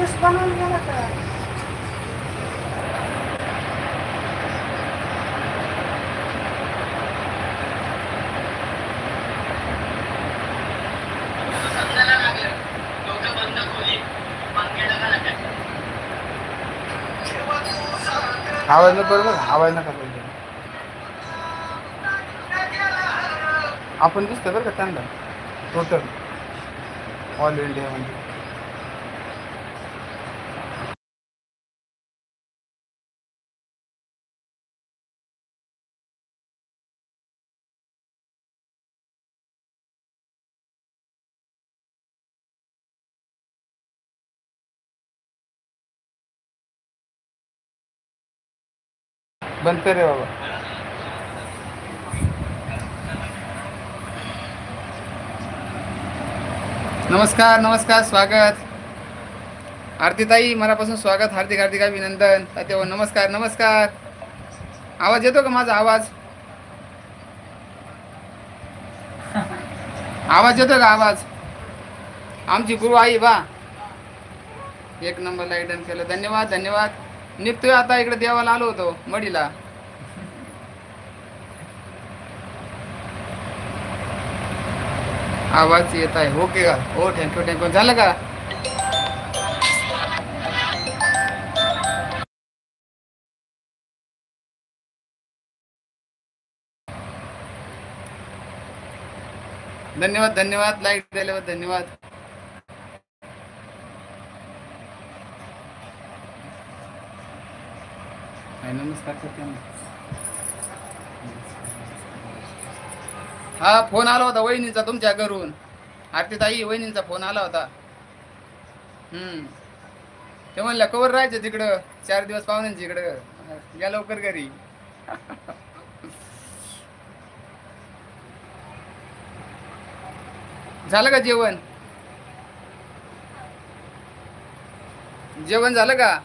Juice बनवून गेला का का लागत आवाज बरोबर आवाज नका. आपण दिसतो बरं का त्यांना टोटल ऑल इंडियामध्ये बंद कर रे बाबा. नमस्कार नमस्कार स्वागत. आरतीताई मनापासून स्वागत हार्दिक हार्दिक अभिनंदन. तात्यावर नमस्कार नमस्कार. आवाज येतो का माझा आवाज? आवाज येतो का आवाज? आमची गुरु आई बा. एक नंबर लाईटन केलं. धन्यवाद धन्यवाद. निघतोय आता इकडे देवाला आलो होतो मडीला. आवाज येत आहे. हो ओके का हो थँक्यू थँक्यू झालं का? धन्यवाद धन्यवाद. लाइट दिल्याबद्दल धन्यवाद. हाय, नमस्कार हा फोन आला होता वहिनीचा तुमच्या घरून. आरतीताई वहिनींचा फोन आला होता. हम्म. ते म्हणलं कवर राहायचं तिकडं? चार दिवस पाहुण्यांची इकडं. या लवकर घरी. झालं का जेवण? जेवण झालं का?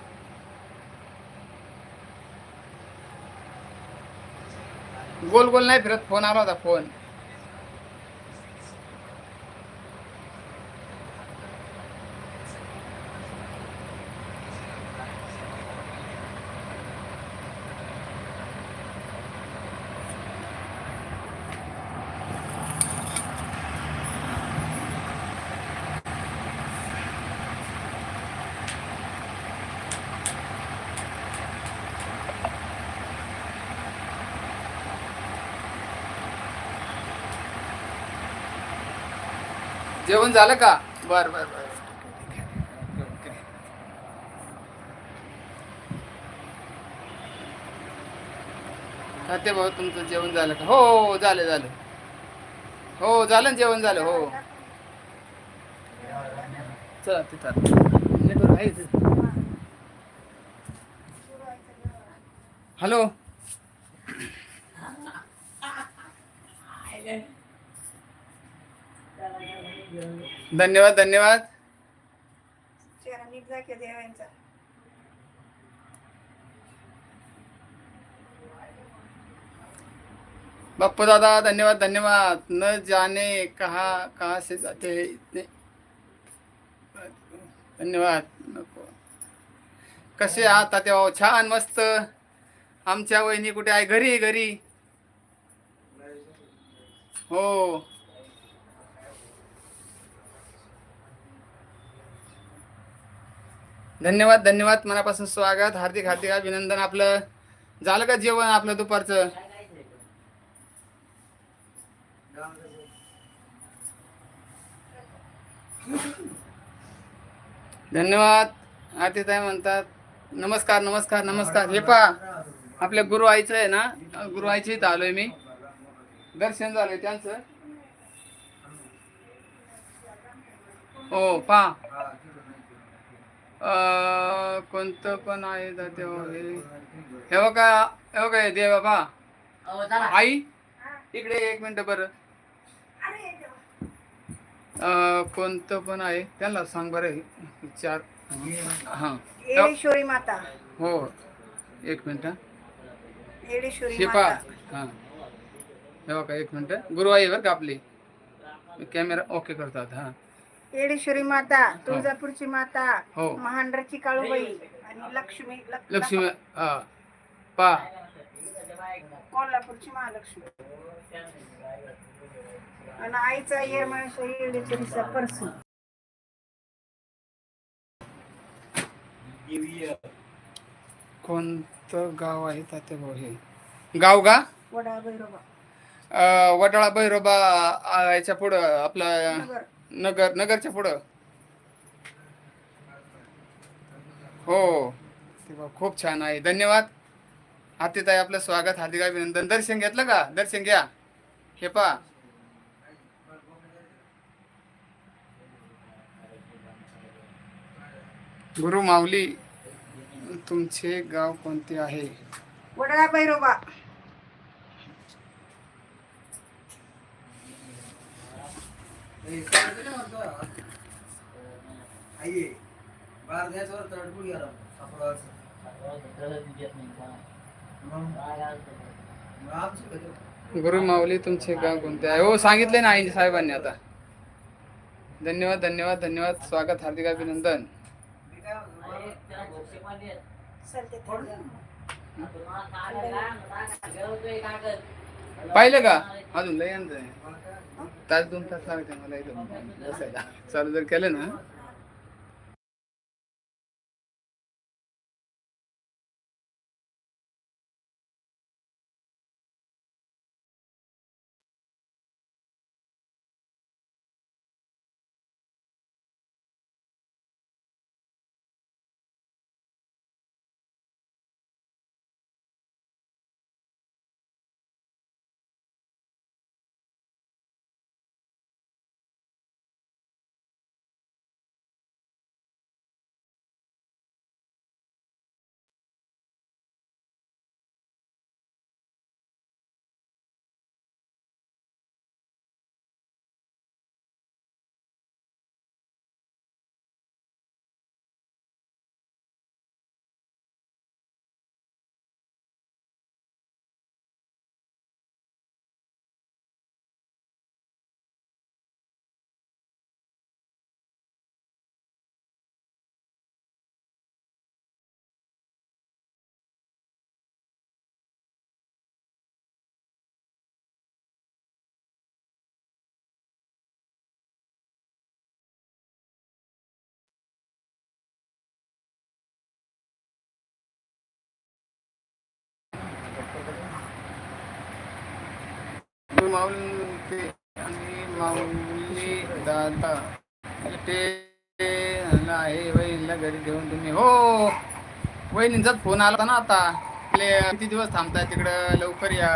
गोल गोल नाही फिरत. फोन आला होता फोन. जेवण झालं का? बर बर बर. खाते भाऊ तुमचं जेवण झालं का? हो हो, हो झालं झालं. हो झालं ना जेवण झालं हो. चला तिथं नेटवर्क आहे हॅलो? धन्यवाद धन्यवाद. बाप्पू दादा धन्यवाद धन्यवाद. न जाने कहा कहाँ से जाते हैं इतने? धन्यवाद नको. कसे आहात तेव्हा छान मस्त. आमच्या वहिनी कुठे आहे? घरी घरी. हो. धन्यवाद धन्यवाद. मनापासून स्वागत. हार्दिक हार्दिक अभिनंदन आपलं. झालं का जेवण आपलं दुपारचं? धन्यवाद. आरतीताई म्हणतात नमस्कार नमस्कार नमस्कार. हे पा आपल्या गुरु आईचं आहे ना? गुरु आईच्या इथं आलोय मी. दर्शन झालंय त्यांचं. हो पा कोणतं पण आहे हे हे बघा हे बघा अहो चला. आई इकडे एक मिनिट बरं. कोणतं पण आहे त्यांना सांग बरं विचार. हां. येडेश्वरी माता. हो एक मिनिट. शिपा माता. हां. हे बघा एक मिनिट. गुरु आई बरं का आपली? कॅमेरा ओके करतात हां. येडेश्वरी माता तुळजापूरची माता हो. महांड्राची काळूबाई आणि लक्ष्मी लक- लक्ष्मी हा. पा. कोल्हापूरची महालक्ष्मी. आणि आईचा येरमाळेश्वरी येडेश्वरीचा परसू. कोणतं गाव आहे तात्या भाऊ हे? गाव का? वडा भैरोबा. अं, वडाळा भैरोबा याच्या पुढं आपलं नगर. नगर नगरच्या पुढं. हो. तेव्हा खूप छान आहे. धन्यवाद. हातीताई आपलं स्वागत. हार्दिक अभिनंदन. दर्शन घेतलं का? दर्शन घ्या. हे पा गुरु माऊली तुमचे गाव कोणते आहे? वडा भैरोबा. गुरु माऊली तुमचे गाव कोणते आहे? हो सांगितले ना आई साहेबांनी आता. धन्यवाद धन्यवाद धन्यवाद. स्वागत हार्दिक अभिनंदन. पाहिलं का? अजून लय तास दोन तास लागते मला इथं बसायला. चालू जर केलं ना गुरु माऊली ते आणि माऊली दादा ते आहे वहिनीला घरी घेऊन तुम्ही हो वहिनींचाच फोन आला होता ना आता आपले किती दिवस थांबताय तिकडं लवकर या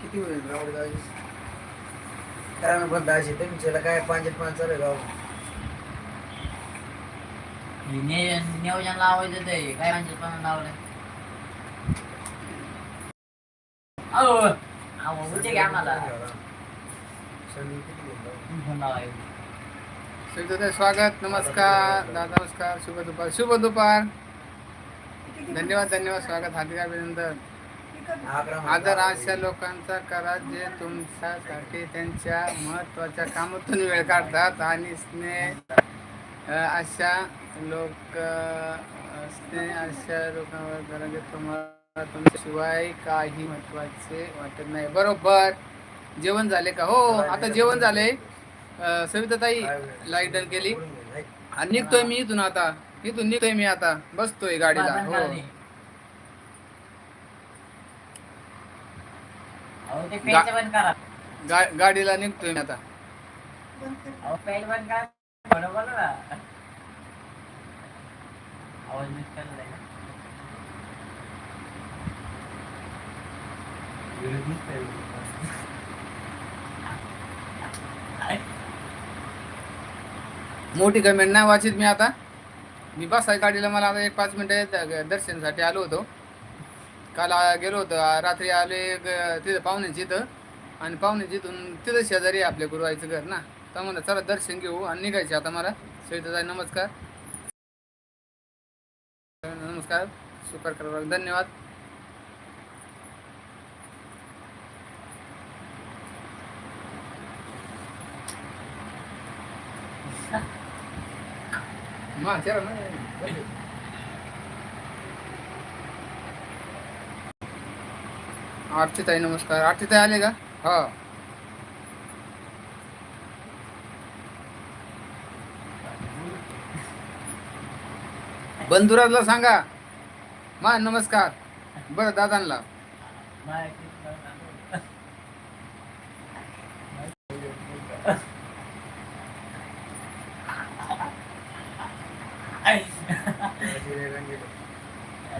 किती होईल गावडे दाजी करा ना बंद दाजी तुमच्याला काय पांचट पाच चालू आहे गाव नियोजन लावायचं ते. काय म्हणजे पण लावलं? अहो अहो घ्या? फोन लावायचं स्वागत नमस्कार दादा नमस्कार शुभ दुपार शुभ दुपार. धन्यवाद धन्यवाद स्वागत हार्दिक अभिनंदन. आदर अशा लोकांचा करा जे तुमच्यासाठी त्यांच्या महत्त्वाच्या कामातून वेळ काढतात. आणि स्नेह अशा लोक स्नेह अशा लोकांवर करा जे तुम्हाला तुमच्याशिवाय काही महत्त्वाचे वाटत नाही. बरोबर. जेवण झाले का? हो आता जेवण झाले. सविताताई? लाइट डन केली? आणि निघतोय मी इथून आता. इथून निघतोय मी आता. बसतोय गाडीला. हो करा ते. अहो ते पेज बंद करा. गा- गाडीला निघतोय मी आता. अहो पेज बंद करा. थोडं बोला ना. आवाज मिस करला आहे का? मोठी कमेंट नाही वाचित मी आता. मी बसाय गाडीला मला आता एक पाच मिनिटं दर्शनासाठी आलो होतो. काल आ- गेलो होतो आ- रात्री आले ग- तिथं पाहुण्यांची इथं. आणि पाहुणे इथून तिथं शेजारी आहे आपल्या गुरुवाईचं घर ना. तर म्हणलं चला दर्शन घेऊ आणि निघायचे आता मला. सविताताई नमस्कार. नमस्कार. सुपर करा धन्यवाद. मा ना आरतीताई नमस्कार. आरतीताई आले का? हो. बंधुराजला सांगा. मा नमस्कार. बरं दादांना.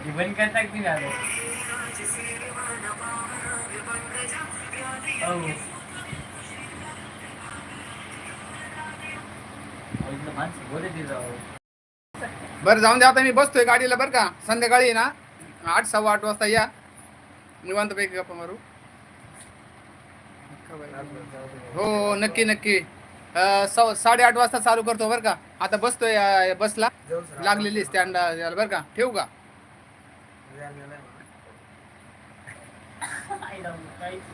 जीवन करता की झालं बरं जाऊन द्या आता मी बसतोय गाडीला बरं का. संध्याकाळी ना आठ सव्वा आठ वाजता या. निवांतपैकी गप्पा मारू. हो हो नक्की नक्की. साडेआठ वाजता चालू करतो बरं का. आता बसतोय बसला. लागलेली स्टँड बरं का. ठेवू का? आई राव, काहीच नाही. हो ना.